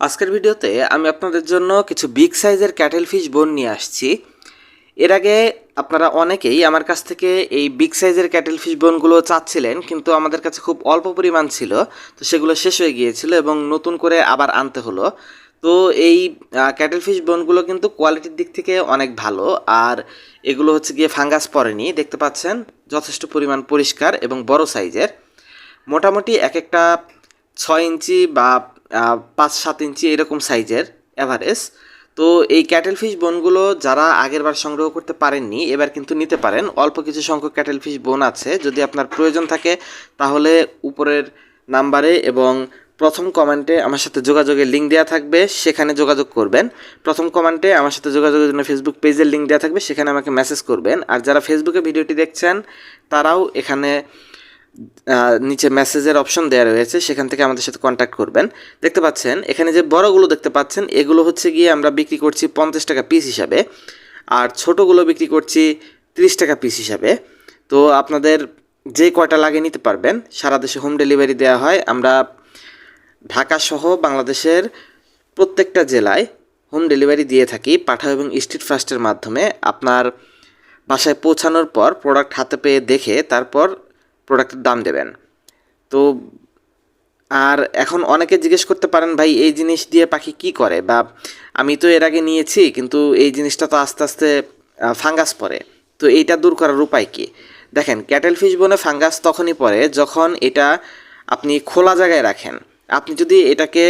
আজকের ভিডিওতে আমি আপনাদের জন্য কিছু বিগ সাইজের ক্যাটেল ফিশ বোন নিয়ে আসছি। এর আগে আপনারা অনেকেই আমার কাছ থেকে এই বিগ সাইজের ক্যাটেল ফিশ বোনগুলো চাচ্ছিলেন, কিন্তু আমাদের কাছে খুব অল্প পরিমাণ ছিল, তো সেগুলো শেষ হয়ে গিয়েছিল এবং নতুন করে আবার আনতে হলো। তো এই ক্যাটেল ফিশ বোনগুলো কিন্তু কোয়ালিটির দিক থেকে অনেক ভালো, আর এগুলো হচ্ছে গিয়ে ফাঙ্গাস পড়েনি, দেখতে পাচ্ছেন? যথেষ্ট পরিমাণ পরিষ্কার এবং বড় সাইজের মোটামুটি এক একটা ছয় ইঞ্চি বা পাঁচ, সাত ইঞ্চি এরকম সাইজের অ্যাভারেজ তো এই ক্যাটেল ফিশ বোনগুলো যারা আগেরবার সংগ্রহ করতে পারেননি, এবার কিন্তু নিতে পারেন। অল্প কিছু সংখ্যক ক্যাটেল ফিশ বোন আছে। যদি আপনার প্রয়োজন থাকে, তাহলে উপরের নাম্বারে এবং প্রথম কমেন্টে আমার সাথে যোগাযোগের লিঙ্ক দেওয়া থাকবে, সেখানে যোগাযোগ করবেন। প্রথম কমেন্টে আমার সাথে যোগাযোগের জন্য ফেসবুক পেজের লিঙ্ক দেওয়া থাকবে, সেখানে আমাকে মেসেজ করবেন। আর যারা ফেসবুকে ভিডিওটি দেখছেন, তারাও এখানে নিচে মেসেজের অপশন দেওয়া রয়েছে, সেখান থেকে আমাদের সাথে কন্ট্যাক্ট করবেন। দেখতে পাচ্ছেন, এখানে যে বড়গুলো দেখতে পাচ্ছেন, এগুলো হচ্ছে গিয়ে আমরা বিক্রি করছি পঞ্চাশ টাকা পিস হিসাবে, আর ছোটোগুলো বিক্রি করছি তিরিশ টাকা পিস হিসাবে। তো আপনাদের যে কয়টা লাগে নিতে পারবেন, সারা দেশে হোম ডেলিভারি দেওয়া হয়। আমরা ঢাকা সহ বাংলাদেশের প্রত্যেকটা জেলায় হোম ডেলিভারি দিয়ে থাকি পাঠা এবং স্ট্রিট ফাস্টের মাধ্যমে। আপনার বাসায় পৌঁছানোর পর প্রোডাক্ট হাতে পেয়ে দেখে, তারপর প্রোডাক্টের দাম দেবেন। তো আর এখন অনেকে জিজ্ঞেস করতে পারেন, ভাই, এই জিনিস দিয়ে পাখি কি করে? বা, আমি তো এর আগে নিয়েছি, কিন্তু এই জিনিসটা তো আস্তে আস্তে ফাঙ্গাস পড়ে। তো এইটা দূর করার উপায় কি? দেখেন ক্যাটেল ফিশ বনে ফাঙ্গাস তখনই পড়ে যখন এটা আপনি খোলা জায়গায় রাখেন। আপনি যদি এটাকে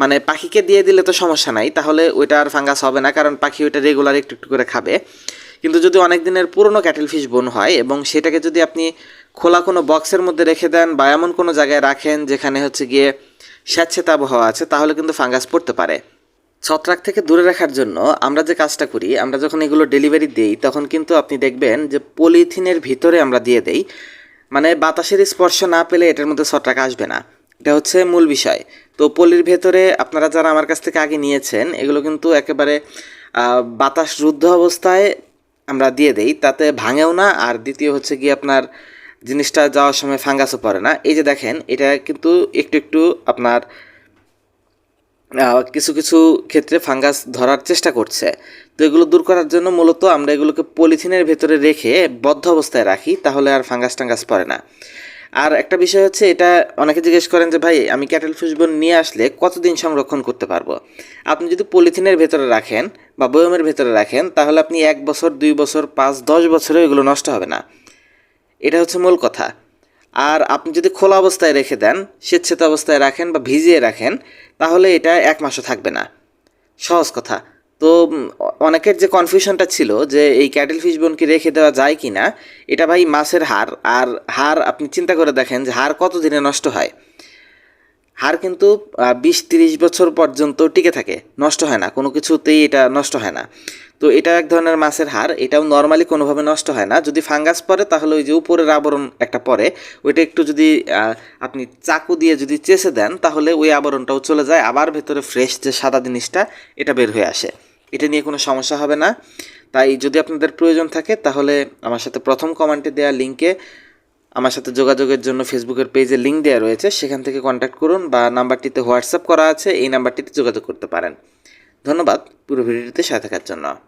মানে পাখিকে দিয়ে দিলে তো সমস্যা নাই, তাহলে ওইটা আর ফাঙ্গাস হবে না, কারণ পাখি ওইটা রেগুলার একটু একটু করে খাবে। কিন্তু যদি অনেক দিনের পুরনো ক্যাটেল ফিশ বোন হয় এবং সেটাকে যদি আপনি খোলা কোনো বক্সের মধ্যে রেখে দেন বা এমন কোনো জায়গায় রাখেন যেখানে হচ্ছে গিয়ে স্যাঁতস্যাঁতে আবহাওয়া আছে, তাহলে কিন্তু ফাঙ্গাস পড়তে পারে। ছত্রাক থেকে দূরে রাখার জন্য আমরা যে কাজটা করি, আমরা যখন এগুলো ডেলিভারি দেই, তখন কিন্তু আপনি দেখবেন যে পলিথিনের ভিতরে আমরা দিয়ে দেই। মানে বাতাসের স্পর্শ না পেলে এটার মধ্যে ছত্রাক আসবে না। এটা হচ্ছে মূল বিষয়। তো পলির ভেতরে আপনারা যারা আমার কাছ থেকে আগে নিয়েছেন, এগুলো কিন্তু একেবারে বাতাস রুদ্ধ অবস্থায় আমরা দিয়ে দেই, তাতে ভাঙেও না। আর দ্বিতীয় হচ্ছে কি আপনার জিনিসটা যাওয়ার সময় ফাঙ্গাসও পড়ে না। এই যে দেখেন, এটা কিন্তু একটু একটু আপনার কিছু কিছু ক্ষেত্রে ফাঙ্গাস ধরার চেষ্টা করছে। তো এগুলো দূর করার জন্য মূলত আমরা এগুলোকে পলিথিনের ভেতরে রেখে বদ্ধ অবস্থায় রাখি, তাহলে আর ফাঙ্গাস টাঙ্গাস পড়ে না। আর একটা বিষয় হচ্ছে, এটা অনেকে জিজ্ঞেস করেন যে, ভাই, আমি ক্যাটেল ফিশবোন নিয়ে আসলে কতদিন সংরক্ষণ করতে পারব? আপনি যদি পলিথিনের ভেতরে রাখেন বা বয়মের ভেতরে রাখেন, তাহলে আপনি এক বছর, দুই বছর, পাঁচ, দশ বছরেও এগুলো নষ্ট হবে না। এটা হচ্ছে মূল কথা। আর আপনি যদি খোলা অবস্থায় রেখে দেন, স্বেচ্ছেত অবস্থায় রাখেন বা ভিজিয়ে রাখেন, তাহলে এটা এক মাসও থাকবে না। সহজ কথা। তো অনেকের যে কনফিউশনটা ছিল যে এই ক্যাটেল ফিশ বোনকে রেখে দেওয়া যায় কি না এটা ভাই মাছের হাড়। আর হাড় আপনি চিন্তা করে দেখেন যে হাড় কত দিনে নষ্ট হয়। হাড় কিন্তু বিশ তিরিশ বছর পর্যন্ত টিকে থাকে। নষ্ট হয় না, কোনো কিছুতেই এটা নষ্ট হয় না। তো এটা এক ধরনের মাছের হাড়, এটাও নর্মালি কোনোভাবে নষ্ট হয় না। যদি ফাঙ্গাস পড়ে, তাহলে ওই যে উপরের আবরণ একটা পড়ে, ওইটা একটু যদি আপনি চাকু দিয়ে যদি চেষে দেন, তাহলে ওই আবরণটাও চলে যায়। আবার ভেতরে ফ্রেশ যে সাদা জিনিসটা, এটা বের হয়ে আসে। এটা নিয়ে কোনো সমস্যা হবে না। তাই যদি আপনাদের প্রয়োজন থাকে, তাহলে আমার সাথে প্রথম কমেন্টে দেওয়া লিঙ্কে আমার সাথে যোগাযোগের জন্য ফেসবুকের পেজে লিঙ্ক দেওয়া রয়েছে। সেখান থেকে কন্ট্যাক্ট করুন বা নাম্বারটিতে হোয়াটসঅ্যাপ করা আছে, এই নাম্বারটিতে যোগাযোগ করতে পারেন। ধন্যবাদ, পুরো ভিডিওটিতে সাথে থাকার জন্য।